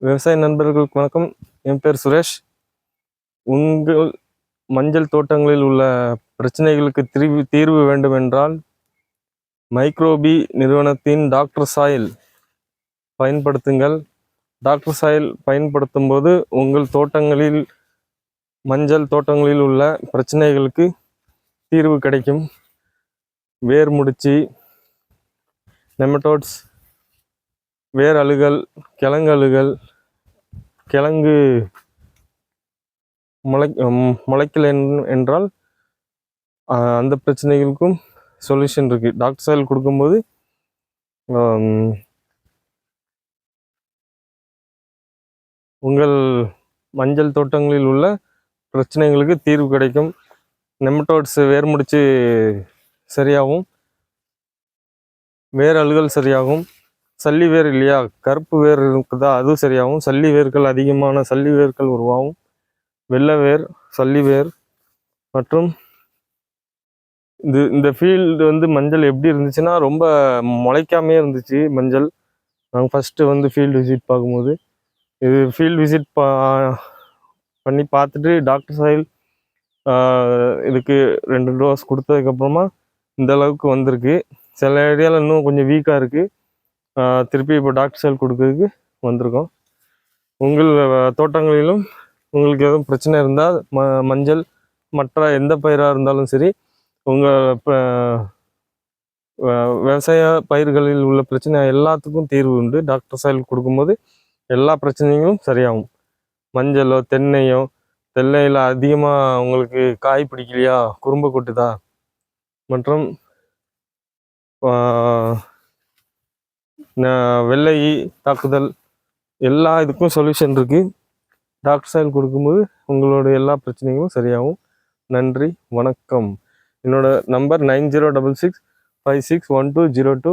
விவசாய நண்பர்களுக்கு வணக்கம். என் பேர் சுரேஷ். உங்கள் மஞ்சள் தோட்டங்களில் உள்ள பிரச்சனைகளுக்கு தீர்வு தீர்வு வேண்டுமென்றால் மைக்ரோபி நிறுவனத்தின் டாக்டர் சாயில் பயன்படுத்துங்கள். டாக்டர் சாயில் பயன்படுத்தும் போது உங்கள் தோட்டங்களில் மஞ்சள் தோட்டங்களில் உள்ள பிரச்சனைகளுக்கு தீர்வு கிடைக்கும். வேர் முடிச்சு நெமட்டோட்ஸ் வேர் அழுகல் கிழங்கு அழுகல் கிழங்கு முளை முளைக்கல என்- என்றால் அந்த பிரச்சனைகளுக்கும் சொல்யூஷன் இருக்குது டாக்டர் சாயில் கொடுக்கும்போது உங்கள் மஞ்சள் தோட்டங்களில் உள்ள பிரச்சனைகளுக்கு தீர்வு கிடைக்கும். நெமட்டோட்ஸ் வேர் முடிச்சு சரியாகும். வேர் அழுகல் சரியாகும். சல்லி வேர் இல்லையா? கருப்பு வேர் இருக்குதா? அதுவும் சரியாகும் சல்லி வேர்கள் அதிகமான சல்லி வேர்கள் உருவாகும். வெள்ளை வேர் சல்லி வேர் மற்றும் இது இந்த ஃபீல்டு வந்து மஞ்சள் எப்படி இருந்துச்சுன்னா ரொம்ப முளைக்காமே இருந்துச்சு மஞ்சள். நாங்கள் ஃபஸ்ட்டு வந்து ஃபீல்டு விசிட் பார்க்கும்போது. இது ஃபீல்டு விசிட் பா பண்ணி பார்த்துட்டு டாக்டர் சாயில் இதுக்கு ரெண்டு டோஸ் கொடுத்ததுக்கப்புறமா இந்த அளவுக்கு வந்திருக்கு. சில ஏரியாவில் இன்னும் கொஞ்சம் வீக்காக இருக்குது திருப்பி இப்போ டாக்டர் சாயில் கொடுக்கறதுக்கு வந்திருக்கோம். உங்கள் தோட்டங்களிலும் உங்களுக்கு எதுவும் பிரச்சனை இருந்தால் ம மஞ்சள் மற்ற எந்த பயிராக இருந்தாலும் சரி உங்கள் இப்போ விவசாய பயிர்களில் உள்ள பிரச்சனை எல்லாத்துக்கும் தீர்வு உண்டு. டாக்டர் சைல் கொடுக்கும்போது எல்லா பிரச்சனைகளும் சரியாகும். மஞ்சளோ தென்னையோ தென்னையில் அதிகமாக உங்களுக்கு காய் பிடிக்கலையா? குறும்பு கொட்டுதா? மற்றும் வெள்ளை தாக்குதல் எல்லா இதுக்கும் சொல்யூஷன் இருக்கு. டாக்டர் சாயில் கொடுக்கும்போது உங்களோட எல்லா பிரச்சனைகளும் சரியாகும். நன்றி வணக்கம். என்னோட number nine zero double six five six one two zero two.